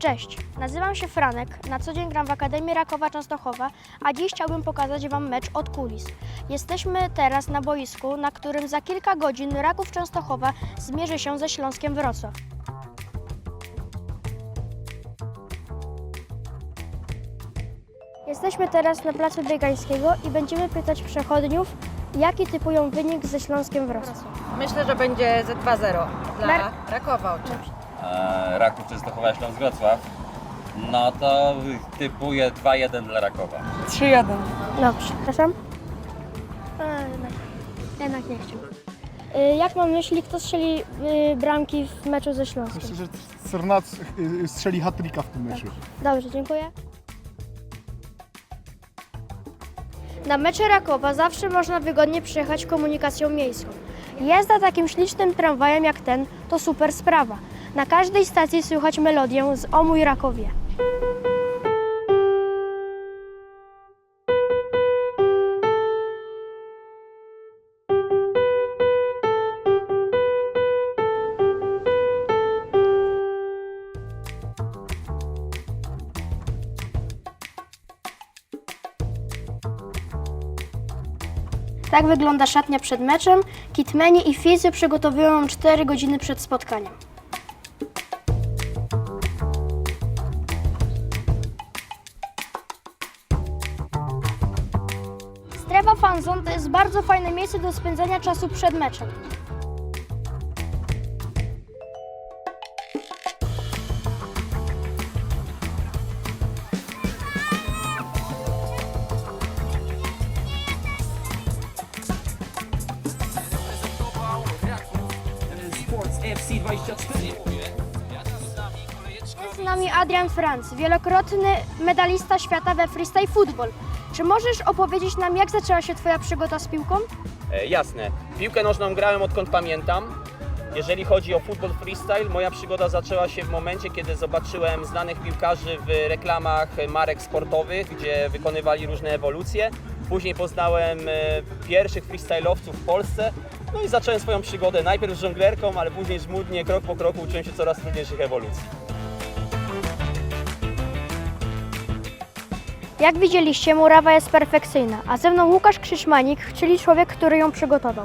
Cześć, nazywam się Franek, na co dzień gram w Akademii Rakowa Częstochowa, a dziś chciałbym pokazać Wam mecz od kulis. Jesteśmy teraz na boisku, na którym za kilka godzin Raków Częstochowa zmierzy się ze Śląskiem Wrocław. Jesteśmy teraz na placu Biegańskiego i będziemy pytać przechodniów, jaki typują wynik ze Śląskiem Wrocław. Myślę, że będzie z 2-0 dla Mer- Rakowa oczywiście. E, Raków Częstochowa Śląsk Wrocław, no to typuję 2-1 dla Rakowa. 3-1. Dobrze. Przepraszam? A, jednak, jednak nie chciał. Y, Jak mam myśli, kto strzeli y, bramki w meczu ze Śląskiem? Myślę, że Cernac y, strzeli hat-tricka w tym meczu. Dobrze, dziękuję. Na mecze Rakowa zawsze można wygodnie przyjechać komunikacją miejską. Jazda takim ślicznym tramwajem jak ten to super sprawa. Na każdej stacji słychać melodię z O mój Rakowie. Tak wygląda szatnia przed meczem. Kitmeni i fizjo przygotowują ją 4 godziny przed spotkaniem. Strefa fanzone to jest bardzo fajne miejsce do spędzania czasu przed meczem. Jest z nami Adrian Franz, wielokrotny medalista świata we freestyle football. Czy możesz opowiedzieć nam, jak zaczęła się Twoja przygoda z piłką? E, jasne. Piłkę nożną grałem odkąd pamiętam. Jeżeli chodzi o futbol freestyle, moja przygoda zaczęła się w momencie, kiedy zobaczyłem znanych piłkarzy w reklamach marek sportowych, gdzie wykonywali różne ewolucje. Później poznałem e, pierwszych freestyle'owców w Polsce. No i zacząłem swoją przygodę najpierw z żonglerką, ale później żmudnie, krok po kroku uczyłem się coraz trudniejszych ewolucji. Jak widzieliście, murawa jest perfekcyjna, a ze mną Łukasz Krzyszmanik, czyli człowiek, który ją przygotował.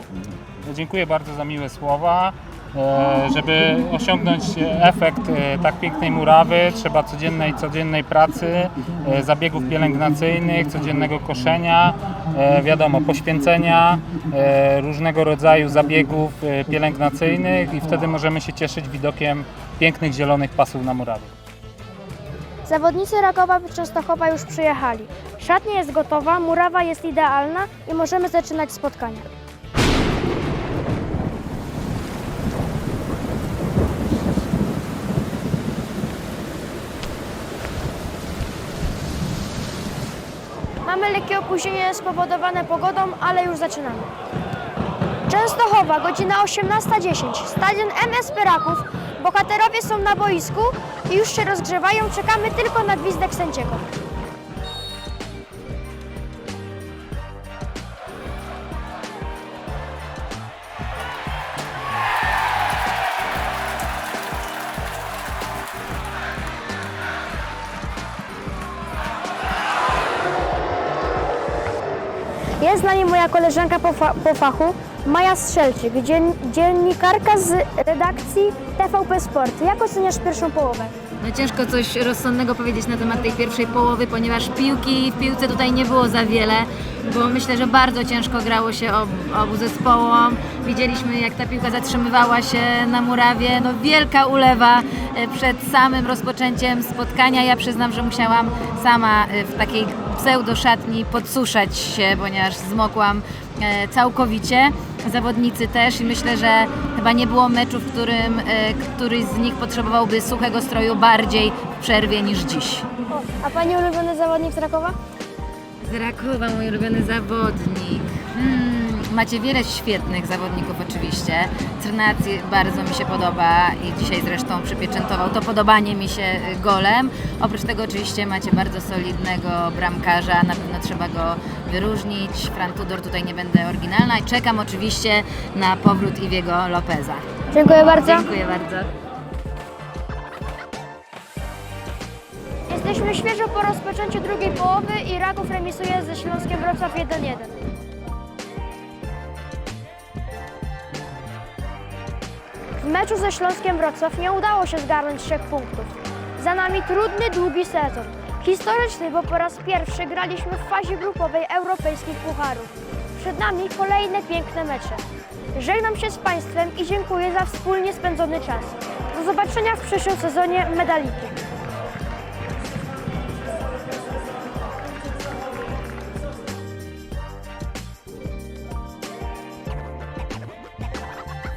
Dziękuję bardzo za miłe słowa. E, Żeby osiągnąć efekt e, tak pięknej murawy, trzeba codziennej, codziennej pracy, e, zabiegów pielęgnacyjnych, codziennego koszenia, wiadomo, poświęcenia, różnego rodzaju zabiegów pielęgnacyjnych i wtedy możemy się cieszyć widokiem pięknych zielonych pasów na murawie. Zawodnicy Rakowa Częstochowa już przyjechali. Szatnia jest gotowa, murawa jest idealna i możemy zaczynać spotkanie. Mamy lekkie opóźnienie spowodowane pogodą, ale już zaczynamy. Częstochowa, godzina 18.10. Stadion MSP Raków. Bohaterowie są na boisku i już się rozgrzewają. Czekamy tylko na gwizdek sędziego. Jest z nami moja koleżanka po, fa- po fachu, Maja Strzelczyk, dzien- dziennikarka z redakcji TVP Sport. Jak oceniasz pierwszą połowę? No ciężko coś rozsądnego powiedzieć na temat tej pierwszej połowy, ponieważ piłki w piłce tutaj nie było za wiele, bo myślę, że bardzo ciężko grało się ob, obu zespołom. Widzieliśmy jak ta piłka zatrzymywała się na murawie, no wielka ulewa e, przed samym rozpoczęciem spotkania. Ja przyznam, że musiałam sama e, w takiej pseudo szatni podsuszać się, ponieważ zmokłam e, całkowicie. Zawodnicy też i myślę, że chyba nie było meczu, w którym e, któryś z nich potrzebowałby suchego stroju bardziej w przerwie niż dziś. A Pani ulubiony zawodnik z Rakowa? Z Rakowa mój ulubiony zawodnik. Hmm, macie wiele świetnych zawodników oczywiście. Trnacji bardzo mi się podoba i dzisiaj zresztą przypieczętował to podobanie mi się y, golem. Oprócz tego oczywiście macie bardzo solidnego bramkarza, na pewno trzeba go wyróżnić. Fran Tudor tutaj nie będę oryginalna i czekam oczywiście na powrót Iwiego Lopeza. Dziękuję bardzo. Dziękuję bardzo. Jesteśmy świeżo po rozpoczęciu drugiej połowy i Raków remisuje ze Śląskiem Wrocław 1-1. W meczu ze Śląskiem Wrocław nie udało się zgarnąć trzech punktów. Za nami trudny, długi sezon. Historyczny, bo po raz pierwszy graliśmy w fazie grupowej europejskich pucharów. Przed nami kolejne piękne mecze. Żegnam się z Państwem i dziękuję za wspólnie spędzony czas. Do zobaczenia w przyszłym sezonie medalikiem.